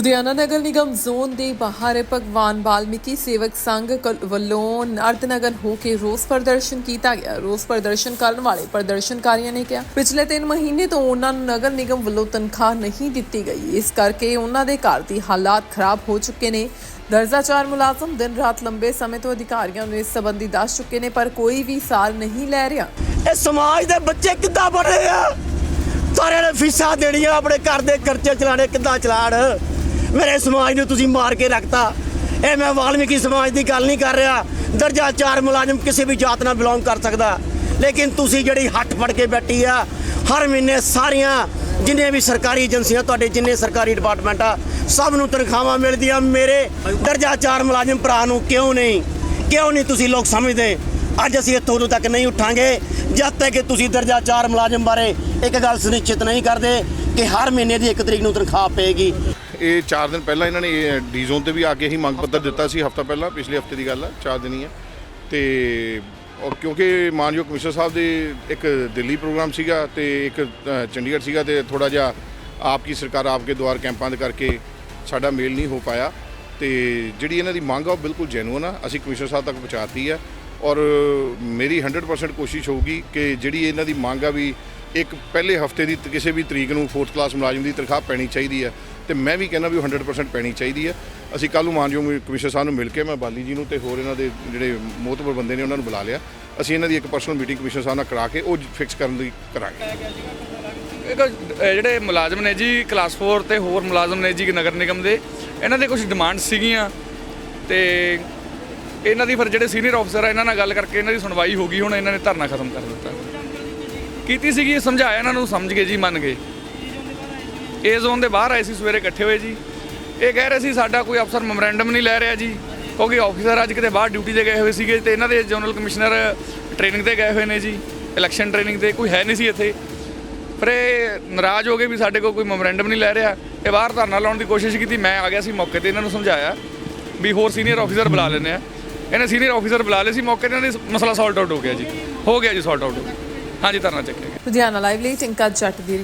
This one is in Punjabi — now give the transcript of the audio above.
ਲੁਧਿਆਣਾ ਨਗਰ ਨਿਗਮ ਜ਼ੋਨ ਦੇ ਬਾਹਰ ਭਗਵਾਨ ਵਾਲਮੀਕੀ ਸੇਵਕ ਸੰਘ ਵੱਲੋਂ ਨਰਤਨਗਰ ਹੋ ਕੇ ਰੋਸ ਪ੍ਰਦਰਸ਼ਨ ਕੀਤਾ ਗਿਆ। ਰੋਸ ਪ੍ਰਦਰਸ਼ਨ ਕਰਨ ਵਾਲੇ ਪ੍ਰਦਰਸ਼ਨਕਾਰੀਆਂ ਨੇ ਕਿਹਾ, ਪਿਛਲੇ 3 ਮਹੀਨੇ ਤੋਂ ਉਹਨਾਂ ਨੂੰ ਨਗਰ ਨਿਗਮ ਵੱਲੋਂ ਤਨਖਾਹ ਨਹੀਂ ਦਿੱਤੀ ਗਈ। ਇਸ ਕਰਕੇ ਉਹਨਾਂ ਦੇ ਘਰ ਦੀ ਹਾਲਾਤ ਖਰਾਬ ਹੋ ਚੁੱਕੇ ਨੇ। ਦਰਜਾ ਚਾਰ ਮੁਲਾਜ਼ਮ ਦਿਨ ਰਾਤ ਲੰਬੇ ਸਮੇਂ ਤੋਂ ਅਧਿਕਾਰੀਆਂ ਨੂੰ ਇਸ ਸੰਬੰਧੀ ਦੱਸ ਚੁੱਕੇ ਨੇ, ਪਰ ਕੋਈ ਵੀ ਸਾਰ ਨਹੀਂ ਲੈ ਰਿਹਾ। ਇਹ ਸਮਾਜ ਦੇ ਬੱਚੇ ਕਿੱਦਾਂ ਪੜ ਰਹੇ ਆ? ਸਾਰਿਆਂ ਨੇ ਫੀਸਾਂ ਦੇਣੀਆਂ, ਆਪਣੇ ਘਰ ਦੇ ਖਰਚੇ ਚਲਾਣੇ ਕਿੱਦਾਂ ਚਲਾਣ? ਮੇਰੇ ਸਮਾਜ ਨੂੰ ਤੁਸੀਂ ਮਾਰ ਕੇ ਰੱਖਤਾ। ਇਹ ਮੈਂ ਵਾਲਮੀਕੀ ਸਮਾਜ ਦੀ ਗੱਲ ਨਹੀਂ ਕਰ ਰਿਹਾ। ਦਰਜਾ 4 ਮੁਲਾਜ਼ਮ ਕਿਸੇ ਵੀ ਜਾਤ ਨਾਲ ਬਿਲੋਂਗ ਕਰ ਸਕਦਾ। ਲੇਕਿਨ ਤੁਸੀਂ ਜਿਹੜੀ ਹੱਥ ਫੜ ਕੇ ਬੈਠੀ ਆ, ਹਰ ਮਹੀਨੇ ਸਾਰੀਆਂ ਜਿੰਨੇ ਵੀ ਸਰਕਾਰੀ ਏਜੰਸੀਆਂ, ਤੁਹਾਡੇ ਜਿੰਨੇ ਸਰਕਾਰੀ ਡਿਪਾਰਟਮੈਂਟ ਆ, ਸਭ ਨੂੰ ਤਨਖਾਹਾਂ ਮਿਲਦੀਆਂ। ਮੇਰੇ ਦਰਜਾ 4 ਮੁਲਾਜ਼ਮ ਭਰਾ ਨੂੰ ਕਿਉਂ ਨਹੀਂ? ਕਿਉਂ ਨਹੀਂ ਤੁਸੀਂ ਲੋਕ ਸਮਝਦੇ? ਅੱਜ ਅਸੀਂ ਇੱਥੋਂ ਉਦੋਂ ਤੱਕ ਨਹੀਂ ਉੱਠਾਂਗੇ। ਜਦ ਤੱਕ ਕਿ ਤੁਸੀਂ ਦਰਜਾ 4 ਮੁਲਾਜ਼ਮ ਬਾਰੇ ਇੱਕ ਗੱਲ ਸੁਨਿਸ਼ਚਿਤ ਨਹੀਂ ਕਰਦੇ ਕਿ ਹਰ ਮਹੀਨੇ ਦੀ 1 ਤਰੀਕ ਨੂੰ ਤਨਖਾਹ ਪਏਗੀ। ਇਹ 4 ਦਿਨ ਪਹਿਲਾਂ ਇਹਨਾਂ ਨੇ ਡੀ ਜ਼ੋਨ ਤੇ ਵੀ ਆ ਕੇ ਹੀ ਮੰਗ ਪੱਤਰ ਦਿੱਤਾ ਸੀ, ਹਫਤਾ ਪਹਿਲਾਂ, ਪਿਛਲੇ ਹਫ਼ਤੇ ਦੀ ਗੱਲ ਆ 4 ਦਿਨ ਹੀ ਆ। ਤੇ ਔਰ ਕਿਉਂਕਿ ਮਾਨਯੋਗ ਕਮਿਸ਼ਨਰ ਸਾਹਿਬ ਦੇ ਇੱਕ ਦਿੱਲੀ ਪ੍ਰੋਗਰਾਮ ਸੀਗਾ ਤੇ ਇੱਕ ਚੰਡੀਗੜ੍ਹ ਸੀਗਾ ਤੇ ਥੋੜਾ ਜਿਹਾ ਆਪ ਕੀ ਸਰਕਾਰ ਆਪ ਕੇ ਦੁਆਰ ਕੈਂਪਾਂ ਦੇ ਕਰਕੇ ਸਾਡਾ ਮੇਲ ਨਹੀਂ ਹੋ ਪਾਇਆ। ਤੇ ਜਿਹੜੀ ਇਹਨਾਂ ਦੀ ਮੰਗ ਆ, ਉਹ ਬਿਲਕੁਲ ਜੈਨੂਅਨ ਆ। ਅਸੀਂ ਕਮਿਸ਼ਨਰ ਸਾਹਿਬ ਤੱਕ ਪਹੁੰਚਾਤੀ ਆ। ਔਰ ਮੇਰੀ 100% ਕੋਸ਼ਿਸ਼ ਹੋਊਗੀ ਕਿ ਜਿਹੜੀ ਇਹਨਾਂ ਦੀ ਮੰਗ ਆ ਵੀ ਇੱਕ ਪਹਿਲੇ ਹਫ਼ਤੇ ਦੀ ਕਿਸੇ ਵੀ ਤਰੀਕ ਨੂੰ ਫੋਰਥ ਕਲਾਸ ਮੁਲਾਜ਼ਮ ਦੀ ਤਨਖਾਹ ਪੈਣੀ ਚਾਹੀਦੀ ਹੈ ਤੇ ਮੈਂ ਵੀ ਕਹਿੰਦਾ ਵੀ ਉਹ 100% ਪੈਣੀ ਚਾਹੀਦੀ ਹੈ। ਅਸੀਂ ਕੱਲ੍ਹ ਨੂੰ ਮਾਨਯੋਗ ਕਮਿਸ਼ਨਰ ਸਾਹਿਬ ਨੂੰ ਮਿਲ ਕੇ ਮੈਂ ਬਾਲੀ ਜੀ ਨੂੰ ਤੇ ਹੋਰ ਇਹਨਾਂ ਦੇ ਜਿਹੜੇ ਮੋਹਤਬਰ ਬੰਦੇ ਨੇ ਉਹਨਾਂ ਨੂੰ ਬੁਲਾ ਲਿਆ। ਅਸੀਂ ਇਹਨਾਂ ਦੀ ਇੱਕ ਪਰਸਨਲ ਮੀਟਿੰਗ ਕਮਿਸ਼ਨਰ ਸਾਹਿਬ ਨਾਲ ਕਰਾ ਕੇ ਉਹ ਫਿਕਸ ਕਰਨ ਦੀ ਕਰਾਂਗੇ। ਇੱਕ ਅਹ ਜਿਹੜੇ ਮੁਲਾਜ਼ਮ ਨੇ ਜੀ ਕਲਾਸ 4 ਤੇ ਹੋਰ ਮੁਲਾਜ਼ਮ ਨੇ ਜੀ ਨਗਰ ਨਿਗਮ ਦੇ, ਇਹਨਾਂ ਦੇ ਕੁਝ ਡਿਮਾਂਡ ਸੀਗੀਆਂ ਤੇ ਇਹਨਾਂ ਦੀ ਫਿਰ ਜਿਹੜੇ ਸੀਨੀਅਰ ਅਫਸਰ ਆ, ਇਹਨਾਂ ਨਾਲ ਗੱਲ ਕਰਕੇ ਇਹਨਾਂ ਦੀ ਸੁਣਵਾਈ ਹੋ ਗਈ, ਹੁਣ ਇਹਨਾਂ ਨੇ ਧਰਨਾ ਖਤਮ ਕਰ ਦਿੱਤਾ। ਕੀਤੀ ਸੀਗੀ ਸਮਝਾਇਆ ਇਹਨਾਂ ਨੂੰ, ਸਮਝ ਗਏ ਜੀ, ਮੰਨ ਗਏ। ਏ ਜ਼ੋਨ ਦੇ ਬਾਹਰ ਆਏ ਸੀ ਸਵੇਰੇ ਇਕੱਠੇ ਹੋਏ ਜੀ। ਇਹ ਕਹਿ ਰਹੇ ਸੀ, ਸਾਡਾ ਕੋਈ ਅਫਸਰ ਮੈਮੋਰੈਂਡਮ ਨਹੀਂ ਲੈ ਰਿਹਾ ਜੀ। ਕਿਉਂਕਿ ਆਫੀਸਰ ਅੱਜ ਕਿਤੇ ਬਾਹਰ ਡਿਊਟੀ ਤੇ ਗਏ ਹੋਏ ਸੀਗੇ ਤੇ ਇਹਨਾਂ ਦੇ ਜਨਰਲ ਕਮਿਸ਼ਨਰ ਟ੍ਰੇਨਿੰਗ ਤੇ ਗਏ ਹੋਏ ਨੇ ਜੀ। ਇਲੈਕਸ਼ਨ ਟ੍ਰੇਨਿੰਗ ਤੇ ਕੋਈ ਹੈ ਨਹੀਂ ਸੀ ਇੱਥੇ। ਪਰ ਇਹ ਨਾਰਾਜ਼ ਹੋ ਗਏ ਵੀ ਸਾਡੇ ਕੋਲ ਕੋਈ ਮੈਮੋਰੈਂਡਮ ਨਹੀਂ ਲੈ ਰਿਹਾ। ਇਹ ਬਾਹਰ ਧਰਨਾ ਲਾਉਣ ਦੀ ਕੋਸ਼ਿਸ਼ ਕੀਤੀ, ਮੈਂ ਆ ਗਿਆ ਸੀ ਮੌਕੇ ਤੇ, ਇਹਨਾਂ ਨੂੰ ਸਮਝਾਇਆ ਵੀ ਹੋਰ ਸੀਨੀਅਰ ਆਫੀਸਰ ਬੁਲਾ ਲੈਂਦੇ ਆ। ਇਹਨੇ ਸੀਨੀਅਰ ਆਫੀਸਰ ਬੁਲਾ ਲਏ ਸੀ, ਮੌਕੇ ਤੇ ਇਹਨਾਂ ਦੀ ਮਸਲਾ ਸੌਲਟ ਆਊਟ ਹੋ ਗਿਆ ਜੀ। ਹੋ ਗਿਆ ਜੀ ਸੌਲਟ ਆਊਟ ਹਾਂਜੀ ਧਰਨਾ ਚੱਕਿਆ ਗਿਆ। ਲੁਧਿਆਣਾ ਲਾਈਵ ਲਈ ਟਿੰਕਾ ਜੱਟ ਦੀ